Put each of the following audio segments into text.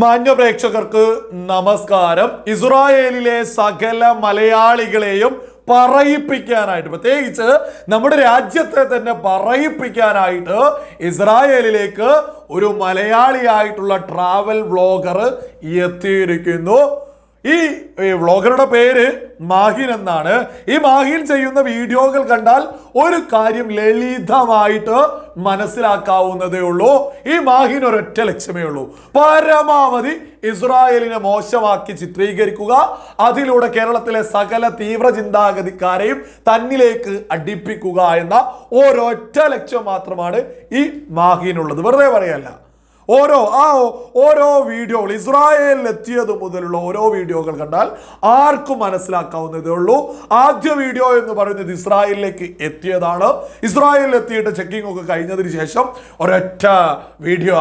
മാന്യ പ്രേക്ഷകർക്ക് നമസ്കാരം. ഇസ്രായേലിലെ സകല മലയാളികളെയും പറയിപ്പിക്കാനായിട്ട് പ്രത്യേകിച്ച് നമ്മുടെ രാജ്യത്തെ തന്നെ പറയിപ്പിക്കാനായിട്ട് ഇസ്രായേലിലേക്ക് ഒരു മലയാളിയായിട്ടുള്ള ട്രാവൽ വ്ളോഗർ എത്തിയിരിക്കുന്നു. ഈ വ്ളോഗറുടെ പേര് മാഹിൻ എന്നാണ്. ഈ മാഹിൻ ചെയ്യുന്ന വീഡിയോകൾ കണ്ടാൽ ഒരു കാര്യം ലളിതമായിട്ട് മനസ്സിലാക്കാവുന്നതേ ഉള്ളൂ. ഈ മാഹിൻ ഒരൊറ്റ ലക്ഷ്യമേ ഉള്ളൂ. പരമാവധി ഇസ്രായേലിനെ മോശമാക്കി ചിത്രീകരിക്കുക. അതിലൂടെ കേരളത്തിലെ സകല തീവ്ര ചിന്താഗതിക്കാരെയും തന്നിലേക്ക് അടിപ്പിക്കുക എന്ന ഒരൊറ്റ ലക്ഷ്യം മാത്രമാണ് ഈ മാഹിനുള്ളത്. വെറുതെ പറയല്ല. ഓരോ ആ ഓരോ വീഡിയോകൾ ഇസ്രായേലിൽ എത്തിയത് മുതലുള്ള ഓരോ വീഡിയോകൾ കണ്ടാൽ ആർക്കും മനസ്സിലാക്കാവുന്നതേ ഉള്ളൂ. ആദ്യ വീഡിയോ എന്ന് പറയുന്നത് ഇസ്രായേലിലേക്ക് എത്തിയതാണ്. ഇസ്രായേലിൽ എത്തിയിട്ട് ചെക്കിംഗ് ഒക്കെ കഴിഞ്ഞതിന് ശേഷം ഒരൊറ്റ വീഡിയോ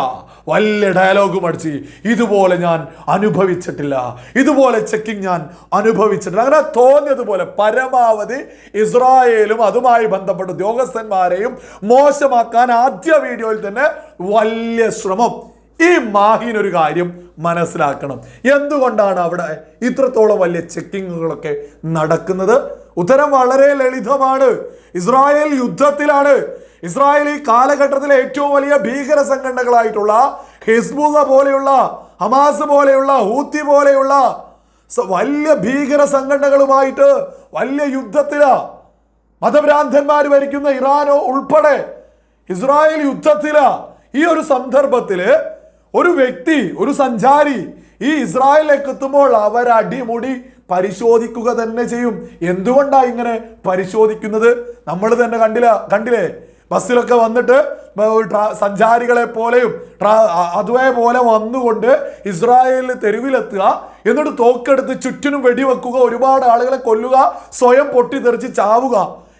വലിയ ഡയലോഗും അടിച്ച് ഇതുപോലെ ഞാൻ അനുഭവിച്ചിട്ടില്ല. ഇതുപോലെ ചെക്കിംഗ് ഞാൻ അനുഭവിച്ചിട്ടില്ല. അങ്ങനെ തോന്നിയതുപോലെ പരമാവധി ഇസ്രായേലും അതുമായി ബന്ധപ്പെട്ട ഉദ്യോഗസ്ഥന്മാരെയും മോശമാക്കാൻ ആദ്യ വീഡിയോയിൽ തന്നെ വലിയ ശ്രമം. ഈ മാഹിനൊരു കാര്യം മനസ്സിലാക്കണം. എന്തുകൊണ്ടാണ് അവിടെ ഇത്രത്തോളം വലിയ ചെക്കിങ്ങുകളൊക്കെ നടക്കുന്നത്? ഉത്തരം വളരെ ലളിതമാണ്. ഇസ്രായേൽ യുദ്ധത്തിലാണ്. ഇസ്രായേൽ ഈ കാലഘട്ടത്തിലെ ഏറ്റവും വലിയ ഭീകര സംഘടനകളായിട്ടുള്ള ഹിസ്ബുള്ള പോലെയുള്ള ഹമാസ് പോലെയുള്ള ഹൂത്തി പോലെയുള്ള വലിയ ഭീകര സംഘടനകളുമായിട്ട് വലിയ യുദ്ധത്തിലാ. മതഭ്രാന്തന്മാർ ഭരിക്കുന്ന ഇറാനോ ഉൾപ്പെടെ ഇസ്രായേൽ യുദ്ധത്തിലാ. ഈ ഒരു സന്ദർഭത്തിൽ ഒരു വ്യക്തി ഒരു സഞ്ചാരി ഈ ഇസ്രായേലിലേക്ക് എത്തുമ്പോൾ അവർ അടിമുടി പരിശോധിക്കുക തന്നെ ചെയ്യും. എന്തുകൊണ്ടാണ് ഇങ്ങനെ പരിശോധിക്കുന്നത്? നമ്മൾ തന്നെ കണ്ടില്ല കണ്ടില്ലേ? ബസ്സിലൊക്കെ വന്നിട്ട് സഞ്ചാരികളെ പോലെയും അതുപോലെ വന്നുകൊണ്ട് ഇസ്രായേലിൽ തെരുവിലെത്തുക എന്നിട്ട് തോക്കെടുത്ത് ചുറ്റിനും വെടിവെക്കുക ഒരുപാട് ആളുകളെ കൊല്ലുക സ്വയം പൊട്ടിത്തെറിച്ച് ചാവുക.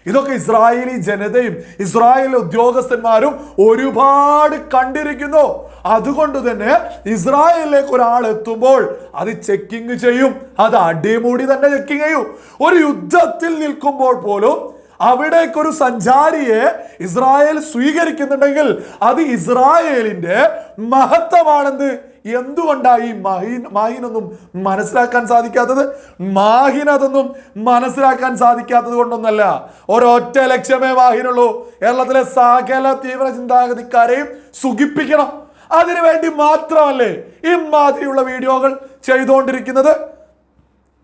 ഇതൊക്കെ ഇസ്രായേലി ജനതയും ഇസ്രായേൽ ഉദ്യോഗസ്ഥന്മാരും ഒരുപാട് കണ്ടിരിക്കുന്നു. അതുകൊണ്ട് തന്നെ ഇസ്രായേലിലേക്ക് ഒരാൾ എത്തുമ്പോൾ അത് ചെക്കിങ് ചെയ്യും. അത് അടിമൂടി തന്നെ ചെക്കിങ് ചെയ്യും. ഒരു യുദ്ധത്തിൽ നിൽക്കുമ്പോൾ പോലും അവിടേക്കൊരു സഞ്ചാരിയെ ഇസ്രായേൽ സ്വീകരിക്കുന്നുണ്ടെങ്കിൽ അത് ഇസ്രായേലിന്റെ മഹത്വമാണെന്ന് എന്തുകൊണ്ടാണ് ഈ മഹീൻ മാഹിനൊന്നും മനസ്സിലാക്കാൻ സാധിക്കാത്തത്? മാഹിൻ അതൊന്നും മനസ്സിലാക്കാൻ സാധിക്കാത്തത് കൊണ്ടൊന്നല്ല. ഒരൊറ്റ ലക്ഷ്യമേ മാഹിനുള്ളൂ. കേരളത്തിലെ സകല തീവ്ര ചിന്താഗതിക്കാരെയും സുഖിപ്പിക്കണം. അതിനുവേണ്ടി മാത്രമല്ലേ ഇമാതിരിയുള്ള വീഡിയോകൾ ചെയ്തുകൊണ്ടിരിക്കുന്നത്?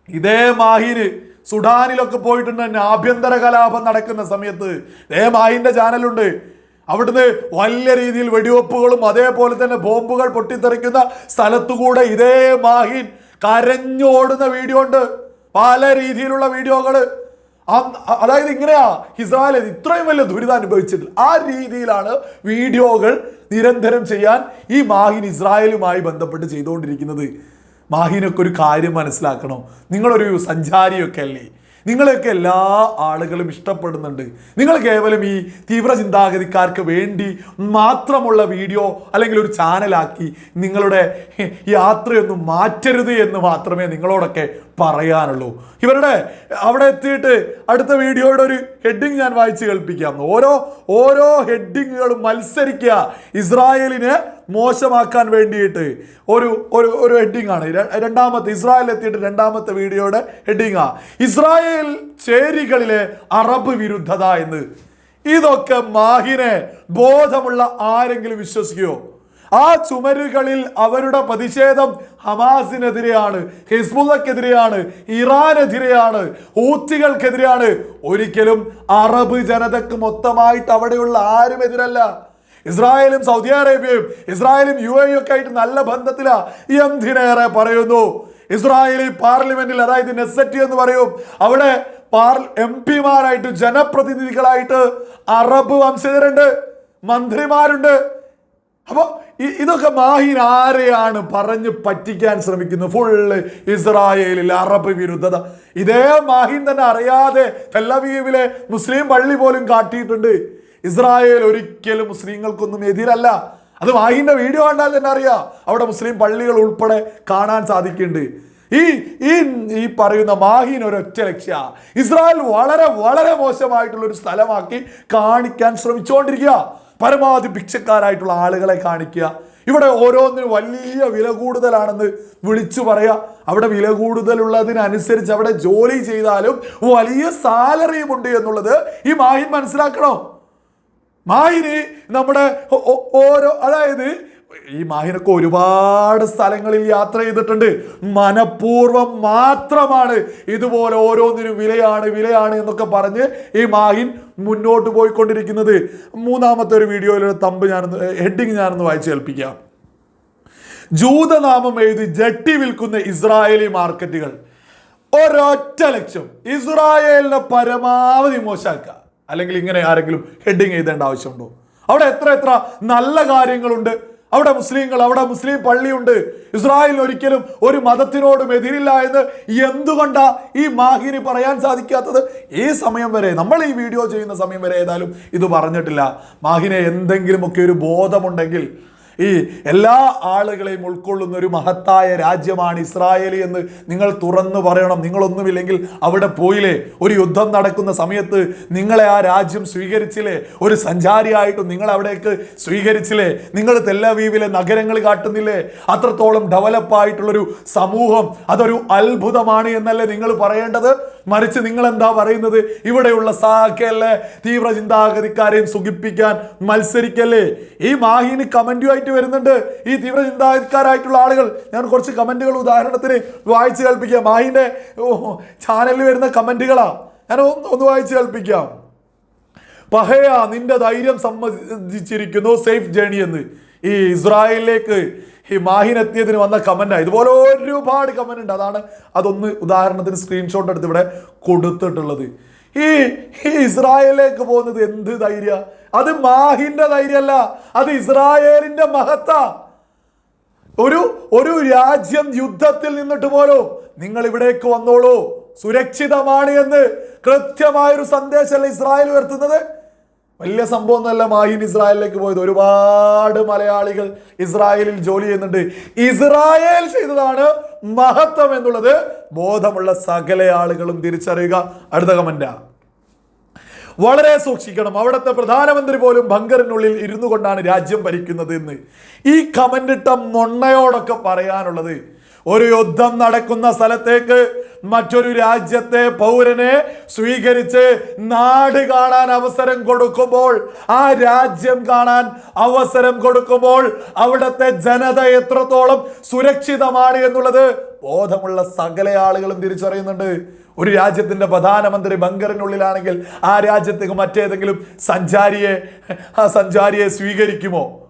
ഇതേ മാഹിന് സുഡാനിലൊക്കെ പോയിട്ടുണ്ട്. ആഭ്യന്തര കലാപം നടക്കുന്ന സമയത്ത്. ഇതേ മാഹിന്റെ ചാനലുണ്ട്. അവിടുന്ന് വലിയ രീതിയിൽ വെടിവെപ്പുകളും അതേപോലെ തന്നെ ബോംബുകൾ പൊട്ടിത്തെറിക്കുന്ന സ്ഥലത്തുകൂടെ ഇതേ മാഹിൻ കരഞ്ഞോടുന്ന വീഡിയോ ഉണ്ട്. പല രീതിയിലുള്ള വീഡിയോകൾ. അതായത് ഇങ്ങനെയാ ഇസ്രായേൽ ഇത്രയും വലിയ ദുരിതം അനുഭവിച്ചിട്ടില്ല. ആ രീതിയിലാണ് വീഡിയോകൾ നിരന്തരം ചെയ്യാൻ ഈ മാഹിൻ ഇസ്രായേലുമായി ബന്ധപ്പെട്ട് ചെയ്തുകൊണ്ടിരിക്കുന്നത്. മാഹിനൊക്കെ ഒരു കാര്യം മനസ്സിലാക്കണം? നിങ്ങളൊരു സഞ്ചാരിയൊക്കെ അല്ലേ? നിങ്ങളെയൊക്കെ എല്ലാ ആളുകളും ഇഷ്ടപ്പെടുന്നുണ്ട്. നിങ്ങൾ കേവലം ഈ തീവ്ര ചിന്താഗതിക്കാർക്ക് വേണ്ടി മാത്രമുള്ള വീഡിയോ അല്ലെങ്കിൽ ഒരു ചാനലാക്കി നിങ്ങളുടെ യാത്രയൊന്നും മാറ്റരുത് എന്ന് മാത്രമേ നിങ്ങളോടൊക്കെ പറയാനുള്ളൂ. ഇവരുടെ അവിടെ എത്തിയിട്ട് അടുത്ത വീഡിയോയുടെ ഒരു ഹെഡിങ് ഞാൻ വായിച്ച് കേൾപ്പിക്കാം. ഓരോ ഓരോ ഹെഡിങ്ങുകളും മത്സരിക്കുക ഇസ്രായേലിനെ മോശമാക്കാൻ വേണ്ടിയിട്ട് ഒരു ഒരു ഒരു ഹെഡിങ് ആണ്. രണ്ടാമത്തെ ഇസ്രായേൽ എത്തിയിട്ട് രണ്ടാമത്തെ വീഡിയോയുടെ ഹെഡിങ് ആ. ഇസ്രായേൽ ചേരികളിലെ അറബ് വിരുദ്ധത എന്ന്. ഇതൊക്കെ മാഹിനെ ബോധമുള്ള ആരെങ്കിലും വിശ്വസിക്കുമോ ആ ചുമരുകളിൽ അവരുടെ പ്രതിഷേധം ഹമാസിനെതിരെയാണ് ഹിസ്ബുള്ളക്കെതിരെയാണ് ഇറാനെതിരെയാണ് ഊത്തികൾക്കെതിരെയാണ് ഒരിക്കലും അറബ് ജനതക്ക് മൊത്തമായിട്ട് അവിടെയുള്ള ആരും എതിരല്ല. ഇസ്രായേലും സൗദി അറേബ്യയും ഇസ്രായേലും യു എ ഒക്കെ ആയിട്ട് നല്ല ബന്ധത്തിലാ. എന്തിനേറെ പറയുന്നു. ഇസ്രായേലി പാർലമെന്റിൽ അതായത് നെസറ്റി എന്ന് പറയും അവിടെ പാർ എം പിമാരായിട്ട് ജനപ്രതിനിധികളായിട്ട് അറബ് വംശജരുണ്ട് മന്ത്രിമാരുണ്ട്. അപ്പോൾ ഇതൊക്കെ മാഹിൻ ആരെയാണ് പറഞ്ഞ് പറ്റിക്കാൻ ശ്രമിക്കുന്നത് ഫുള്ള് ഇസ്രായേലിൽ അറബ് വിരുദ്ധത. ഇതേ മാഹിൻ തന്നെ അറിയാതെ തെല്ലവീവിലെ മുസ്ലിം പള്ളി പോലും കാട്ടിയിട്ടുണ്ട്. ഇസ്രായേൽ ഒരിക്കലും മുസ്ലിങ്ങൾക്കൊന്നും എതിരല്ല. അത് വാഹിന്റെ വീഡിയോ കണ്ടാൽ തന്നെ അറിയാം. അവിടെ മുസ്ലിം പള്ളികൾ ഉൾപ്പെടെ കാണാൻ സാധിക്കുന്നുണ്ട്. ഈ ഈ ഈ പറയുന്ന മാഹിൻ ഒരൊറ്റ ലക്ഷ്യ. ഇസ്രായേൽ വളരെ വളരെ മോശമായിട്ടുള്ള ഒരു സ്ഥലമാക്കി കാണിക്കാൻ ശ്രമിച്ചുകൊണ്ടിരിക്കുക. പരമാവധി ഭിക്ഷക്കാരായിട്ടുള്ള ആളുകളെ കാണിക്കുക. ഇവിടെ ഓരോന്നിനും വലിയ വില കൂടുതലാണെന്ന് വിളിച്ചു പറയുക അവിടെ വില കൂടുതലുള്ളതിനനുസരിച്ച് അവിടെ ജോലി ചെയ്താലും വലിയ സാലറിയും ഉണ്ട് എന്നുള്ളത് ഈ മാഹിൻ മനസ്സിലാക്കണോ? മാഹിന് നമ്മുടെ ഓരോ അതായത് ഈ മാഹിനൊക്കെ ഒരുപാട് സ്ഥലങ്ങളിൽ യാത്ര ചെയ്തിട്ടുണ്ട്. മനപൂർവം മാത്രമാണ് ഇതുപോലെ ഓരോന്നിനും വിലയാണ് വിലയാണ് എന്നൊക്കെ പറഞ്ഞ് ഈ മാഹിൻ മുന്നോട്ട് പോയിക്കൊണ്ടിരിക്കുന്നത്. മൂന്നാമത്തെ ഒരു വീഡിയോയിലൊരു തമ്പ് ഞാനൊന്ന് ഹെഡിങ് ഞാനൊന്ന് വായിച്ച് കേൾപ്പിക്കാം. ജൂതനാമം എഴുതി ജട്ടി വിൽക്കുന്ന ഇസ്രായേലി മാർക്കറ്റുകൾ. ഒരൊറ്റ ലക്ഷം ഇസ്രായേലിനെ പരമാവധി മോശാക്കുക അല്ലെങ്കിൽ ഇങ്ങനെ ആരെങ്കിലും ഹെഡിങ് എഴുതേണ്ട ആവശ്യമുണ്ടോ? അവിടെ എത്ര എത്ര നല്ല കാര്യങ്ങളുണ്ട്. അവിടെ മുസ്ലിങ്ങൾ അവിടെ മുസ്ലിം പള്ളിയുണ്ട്. ഇസ്രായേൽ ഒരിക്കലും ഒരു മതത്തിനോടും എതിരില്ല എന്ന് എന്തുകൊണ്ടാ ഈ മാഹിനി പറയാൻ സാധിക്കാത്തത്? ഈ സമയം വരെ നമ്മൾ ഈ വീഡിയോ ചെയ്യുന്ന സമയം വരെ ഏതായാലും ഇത് പറഞ്ഞിട്ടില്ല. മാഹിനെ എന്തെങ്കിലുമൊക്കെ ഒരു ബോധമുണ്ടെങ്കിൽ ഈ എല്ലാ ആളുകളെയും ഉൾക്കൊള്ളുന്ന ഒരു മഹത്തായ രാജ്യമാണ് ഇസ്രായേൽ എന്ന് നിങ്ങൾ തുറന്നു പറയണം. നിങ്ങളൊന്നുമില്ലെങ്കിൽ അവിടെ പോയില്ലേ? ഒരു യുദ്ധം നടക്കുന്ന സമയത്ത് നിങ്ങളെ ആ രാജ്യം സ്വീകരിച്ചില്ലേ? ഒരു സഞ്ചാരിയായിട്ടും നിങ്ങൾ അവിടേക്ക് സ്വീകരിച്ചില്ലേ? നിങ്ങൾ തെല്ലവീവിലെ നഗരങ്ങൾ കാട്ടുന്നില്ലേ? അത്രത്തോളം ഡെവലപ്പ് ആയിട്ടുള്ളൊരു സമൂഹം അതൊരു അത്ഭുതമാണ് എന്നല്ലേ നിങ്ങൾ പറയേണ്ടത്? മറിച്ച് നിങ്ങൾ എന്താ പറയുന്നത്? ഇവിടെയുള്ള സാക്കല്ലേ തീവ്ര ചിന്താഗതിക്കാരെയും സുഖിപ്പിക്കാൻ മത്സരിക്കല്ലേ? ഈ മാഹിന് മാഹിനി കമന്റുമായിട്ട് വരുന്നുണ്ട്. ഈ തീവ്ര ചിന്താഗതിക്കാരായിട്ടുള്ള ആളുകൾ. ഞാൻ കുറച്ച് കമന്റുകൾ ഉദാഹരണത്തിന് വായിച്ചു കേൾപ്പിക്കാം. മാഹിന്റെ ചാനലിൽ വരുന്ന കമന്റുകളാണ് ഞാൻ ഒന്ന് വായിച്ച് കേൾപ്പിക്കാം. പഹയ നിന്റെ ധൈര്യം സമ്മതിച്ചിരിക്കുന്നു. സേഫ് ജേണി എന്ന്. ഈ ഇസ്രായേലിലേക്ക് ഈ മാഹിൻ എത്തിയതിന് വന്ന കമന്റ്. ഇതുപോലെ ഒരുപാട് കമന്റ് ഉണ്ട് അതാണ് അതൊന്ന് ഉദാഹരണത്തിന് സ്ക്രീൻഷോട്ട് എടുത്ത് ഇവിടെ കൊടുത്തിട്ടുള്ളത്. ഈ ഇസ്രായേലിലേക്ക് പോകുന്നത് എന്ത് ധൈര്യ? അത് മാഹിന്റെ ധൈര്യമല്ല അത് ഇസ്രായേലിന്റെ മഹത്ത. ഒരു ഒരു രാജ്യം യുദ്ധത്തിൽ നിന്നിട്ട് പോലും നിങ്ങൾ ഇവിടേക്ക് വന്നോളൂ. സുരക്ഷിതമാണ് എന്ന് കൃത്യമായൊരു സന്ദേശമല്ല ഇസ്രായേൽ ഉയർത്തുന്നത്. വലിയ സംഭവമൊന്നുമല്ല മാഹിൻ ഇസ്രായേലിലേക്ക് പോയത്. ഒരുപാട് മലയാളികൾ ഇസ്രായേലിൽ ജോലി ചെയ്യുന്നുണ്ട്. ഇസ്രായേൽ ചെയ്തതാണ് മഹത്വം എന്നുള്ളത്. ബോധമുള്ള സകല ആളുകളും തിരിച്ചറിയുക. അടുത്ത കമന്റാ വളരെ സൂക്ഷിക്കണം. അവിടുത്തെ പ്രധാനമന്ത്രി പോലും ബങ്കറിനുള്ളിൽ ഇരുന്നു കൊണ്ടാണ് രാജ്യം ഭരിക്കുന്നത് എന്ന്. ഈ കമന്റിട്ട മൊണ്ണയോടൊക്കെ പറയാനുള്ളത്. ഒരു യുദ്ധം നടക്കുന്ന സ്ഥലത്തേക്ക് മറ്റൊരു രാജ്യത്തെ പൗരനെ സ്വീകരിച്ച് നാട് കാണാൻ അവസരം കൊടുക്കുമ്പോൾ ആ രാജ്യം കാണാൻ അവസരം കൊടുക്കുമ്പോൾ അവിടുത്തെ ജനത എത്രത്തോളം സുരക്ഷിതമാണ് എന്നുള്ളത് ബോധമുള്ള സകല ആളുകളും തിരിച്ചറിയുന്നുണ്ട്. ഒരു രാജ്യത്തിന്റെ പ്രധാനമന്ത്രി ബങ്കറിനുള്ളിലാണെങ്കിൽ ആ രാജ്യത്തേക്ക് മറ്റേതെങ്കിലും സഞ്ചാരിയെ ആ സഞ്ചാരിയെ സ്വീകരിക്കുമോ?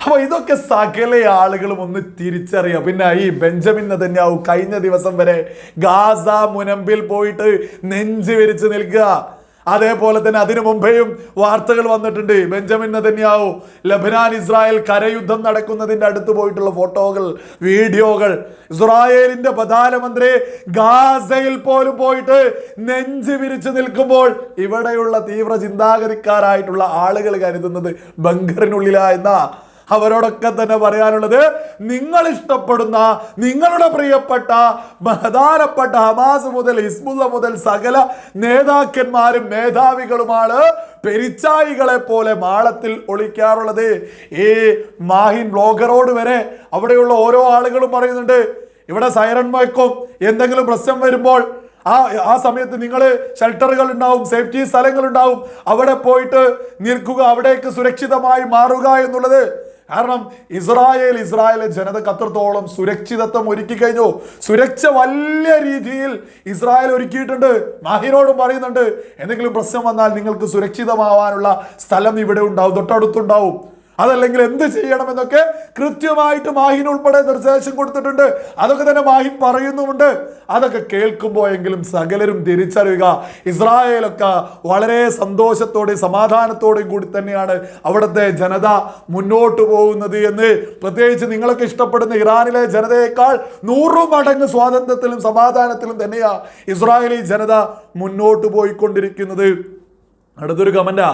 അപ്പൊ ഇതൊക്കെ സകല ആളുകളും ഒന്ന് തിരിച്ചറിയാം. പിന്നെ ഈ ബെഞ്ചമിൻ നെതന്യാവു കഴിഞ്ഞ ദിവസം വരെ ഗാസ മുനമ്പിൽ പോയിട്ട് നെഞ്ച് വിരിച്ച് നിൽക്കുക. അതേപോലെ തന്നെ അതിനു മുമ്പേയും വാർത്തകൾ വന്നിട്ടുണ്ട്. ബെഞ്ചമിൻ നെതന്യാവു ലബനാൻ ഇസ്രായേൽ കരയുദ്ധം നടക്കുന്നതിന്റെ അടുത്ത് പോയിട്ടുള്ള ഫോട്ടോകൾ വീഡിയോകൾ. ഇസ്രായേലിന്റെ പ്രധാനമന്ത്രി ഗാസയിൽ പോലും പോയിട്ട് നെഞ്ച് വിരിച്ചു നിൽക്കുമ്പോൾ ഇവിടെയുള്ള തീവ്ര ചിന്താഗതിക്കാരായിട്ടുള്ള ആളുകൾ കരുതുന്നത് ബങ്കറിനുള്ളിലാ എന്നാ. അവരോടൊക്കെ തന്നെ പറയാനുള്ളത് നിങ്ങൾ ഇഷ്ടപ്പെടുന്ന നിങ്ങളുടെ പ്രിയപ്പെട്ട പ്രധാനപ്പെട്ട ഹമാസ് മുതൽ ഇസ്മുല്ല മുതൽ സകല നേതാക്കന്മാരും മേധാവികളുമാണ് പെരിച്ചായികളെ പോലെ മാളത്തിൽ ഒളിക്കാറുള്ളത്. ഈ മാഹിൻ ബ്ലോഗറോട് വരെ അവിടെയുള്ള ഓരോ ആളുകളും പറയുന്നുണ്ട് ഇവിടെ സൈറൺ മയക്കും എന്തെങ്കിലും പ്രശ്നം വരുമ്പോൾ ആ ആ സമയത്ത് നിങ്ങൾ ഷെൽട്ടറുകൾ ഉണ്ടാവും സേഫ്റ്റി സ്ഥലങ്ങൾ ഉണ്ടാവും അവിടെ പോയിട്ട് നിൽക്കുക അവിടേക്ക് സുരക്ഷിതമായി മാറുക എന്നുള്ളത് കാരണം ഇസ്രായേൽ ഇസ്രായേലെ ജനത കത്രത്തോളം സുരക്ഷിതത്വം ഒരുക്കി കഴിഞ്ഞു. സുരക്ഷ വലിയ രീതിയിൽ ഇസ്രായേൽ ഒരുക്കിയിട്ടുണ്ട്. മാഹിനോടും പറയുന്നുണ്ട് എന്തെങ്കിലും പ്രശ്നം വന്നാൽ നിങ്ങൾക്ക് സുരക്ഷിതമാവാനുള്ള സ്ഥലം ഇവിടെ ഉണ്ടാവും തൊട്ടടുത്തുണ്ടാവും. അതല്ലെങ്കിൽ എന്ത് ചെയ്യണമെന്നൊക്കെ കൃത്യമായിട്ട് മാഹിൻ ഉൾപ്പെടെ നിർദ്ദേശം കൊടുത്തിട്ടുണ്ട്. അതൊക്കെ തന്നെ മാഹിൻ പറയുന്നുമുണ്ട്. അതൊക്കെ കേൾക്കുമ്പോഴെങ്കിലും സകലരും തിരിച്ചറിയുക. ഇസ്രായേലൊക്കെ വളരെ സന്തോഷത്തോടെയും സമാധാനത്തോടെയും കൂടി തന്നെയാണ് അവിടുത്തെ ജനത മുന്നോട്ട് പോകുന്നത് എന്ന്. പ്രത്യേകിച്ച് നിങ്ങളൊക്കെ ഇഷ്ടപ്പെടുന്ന ഇറാനിലെ ജനതയേക്കാൾ നൂറു മടങ്ങ് സ്വാതന്ത്ര്യത്തിലും സമാധാനത്തിലും തന്നെയാണ് ഇസ്രായേലി ജനത മുന്നോട്ട് പോയിക്കൊണ്ടിരിക്കുന്നത്. അടുത്തൊരു കമന്റാ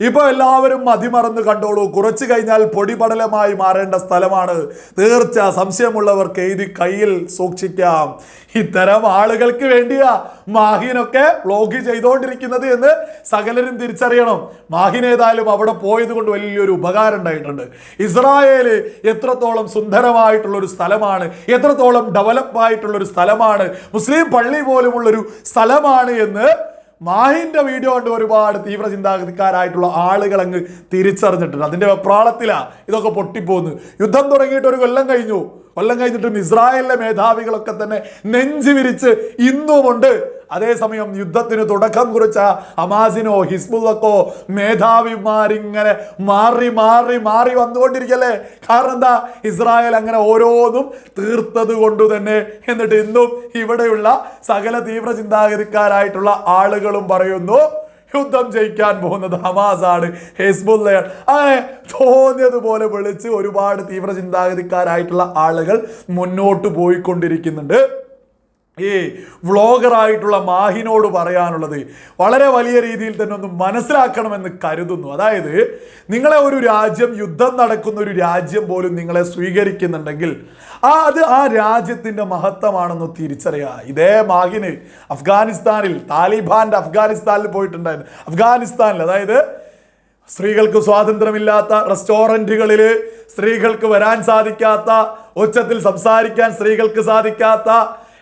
ഇപ്പൊ എല്ലാവരും മതിമറന്ന് കണ്ടോളൂ. കുറച്ചു കഴിഞ്ഞാൽ പൊടിപടലമായി മാറേണ്ട സ്ഥലമാണ്. തീർച്ച സംശയമുള്ളവർക്ക് എഴുതി കയ്യിൽ സൂക്ഷിക്കാം. ഇത്തരം ആളുകൾക്ക് വേണ്ടിയാ മാഹിനൊക്കെ വ്ലോഗ് ചെയ്തുകൊണ്ടിരിക്കുന്നത് എന്ന് സകലരും തിരിച്ചറിയണം. മാഹിൻ ഏതായാലും അവിടെ പോയത് കൊണ്ട് വലിയൊരു ഉപകാരം ഉണ്ടായിട്ടുണ്ട്. ഇസ്രായേൽ എത്രത്തോളം സുന്ദരമായിട്ടുള്ള ഒരു സ്ഥലമാണ് എത്രത്തോളം ഡെവലപ്പ് ആയിട്ടുള്ള ഒരു സ്ഥലമാണ് മുസ്ലിം പള്ളി പോലുമുള്ളൊരു സ്ഥലമാണ് എന്ന് മാഹിന്റെ വീഡിയോ കണ്ട് ഒരുപാട് തീവ്ര ചിന്താഗതിക്കാരായിട്ടുള്ള ആളുകൾ അങ്ങ് തിരിച്ചറിഞ്ഞിട്ടുണ്ട്. അതിന്റെ വെപ്രാളത്തിലാ ഇതൊക്കെ പൊട്ടിപ്പോന്ന്. യുദ്ധം തുടങ്ങിയിട്ട് ഒരു കൊല്ലം കഴിഞ്ഞു. കൊല്ലം കഴിഞ്ഞിട്ടും ഇസ്രായേലിലെ മേധാവികളൊക്കെ തന്നെ നെഞ്ചു വിരിച്ച് ഇന്നുമുണ്ട്. അതേസമയം യുദ്ധത്തിന് തുടക്കം കുറിച്ച അമാസിനോ ഹിസ്ബുള്ളക്കോ മേധാവിമാരിങ്ങനെ മാറി മാറി മാറി വന്നുകൊണ്ടിരിക്കല്ലേ? കാരണം എന്താ? ഇസ്രായേൽ അങ്ങനെ ഓരോന്നും തീർത്തത് കൊണ്ട് തന്നെ എന്നിട്ട് ഇന്നും ഇവിടെയുള്ള സകല തീവ്ര ചിന്താഗതിക്കാരായിട്ടുള്ള ആളുകളും പറയുന്നു യുദ്ധം ജയിക്കാൻ പോകുന്നത് ഹമാസാണ് ഹെസ്ബുള്ളയാണ്. അങ്ങനെ തോന്നിയതുപോലെ വിളിച്ച് ഒരുപാട് തീവ്ര ചിന്താഗതിക്കാരായിട്ടുള്ള ആളുകൾ മുന്നോട്ട് പോയിക്കൊണ്ടിരിക്കുന്നുണ്ട്. ഈ വ്ളോഗറായിട്ടുള്ള മാഹിനോട് പറയാനുള്ളത് വളരെ വലിയ രീതിയിൽ തന്നെ ഒന്ന് മനസ്സിലാക്കണമെന്ന് കരുതുന്നു. അതായത് നിങ്ങളെ ഒരു രാജ്യം യുദ്ധം നടക്കുന്ന ഒരു രാജ്യം പോലും നിങ്ങളെ സ്വീകരിക്കുന്നുണ്ടെങ്കിൽ ആ അത് ആ രാജ്യത്തിന്റെ മഹത്വമാണെന്ന് തിരിച്ചറിയുക ഇതേ മാഹിന് അഫ്ഗാനിസ്ഥാനിൽ താലിബാന്റെ അഫ്ഗാനിസ്ഥാനിൽ പോയിട്ടുണ്ടായിരുന്നു. അഫ്ഗാനിസ്ഥാനിൽ അതായത് സ്ത്രീകൾക്ക് സ്വാതന്ത്ര്യമില്ലാത്ത റെസ്റ്റോറന്റുകളിൽ സ്ത്രീകൾക്ക് വരാൻ സാധിക്കാത്ത ഉച്ചത്തിൽ സംസാരിക്കാൻ സ്ത്രീകൾക്ക് സാധിക്കാത്ത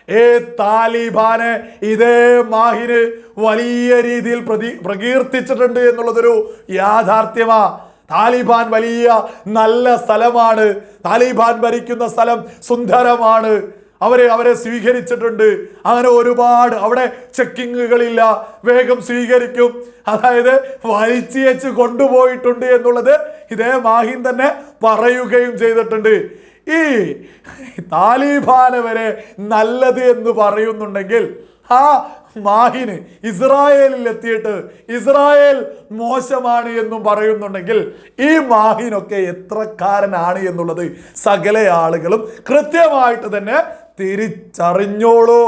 ഏ താലിബാന് ഇതേ മാഹിന് വലിയ രീതിയിൽ പ്രതി പ്രകീർത്തിച്ചിട്ടുണ്ട് എന്നുള്ളതൊരു യാഥാർത്ഥ്യമാ. താലിബാൻ വലിയ നല്ല സ്ഥലമാണ്. താലിബാൻ ഭരിക്കുന്ന സ്ഥലം സുന്ദരമാണ്. അവരെ അവരെ സ്വീകരിച്ചിട്ടുണ്ട്. അങ്ങനെ ഒരുപാട് അവിടെ ചെക്കിങ്ങുകളില്ല. വേഗം സ്വീകരിക്കും. അതായത് വലിച്ചേച്ച് കൊണ്ടുപോയിട്ടുണ്ട് എന്നുള്ളത് ഇതേ മാഹിൻ തന്നെ പറയുകയും ചെയ്തിട്ടുണ്ട്. ഈ താലിബാന് വരെ നല്ലത് എന്ന് പറയുന്നുണ്ടെങ്കിൽ ആ മാഹിന് ഇസ്രായേലിൽ എത്തിയിട്ട് ഇസ്രായേൽ മോശമാണ് എന്നും പറയുന്നുണ്ടെങ്കിൽ ഈ മാഹിനൊക്കെ എത്രക്കാരനാണ് എന്നുള്ളത് സകല ആളുകളും കൃത്യമായിട്ട് തന്നെ തിരിച്ചറിഞ്ഞോളൂ.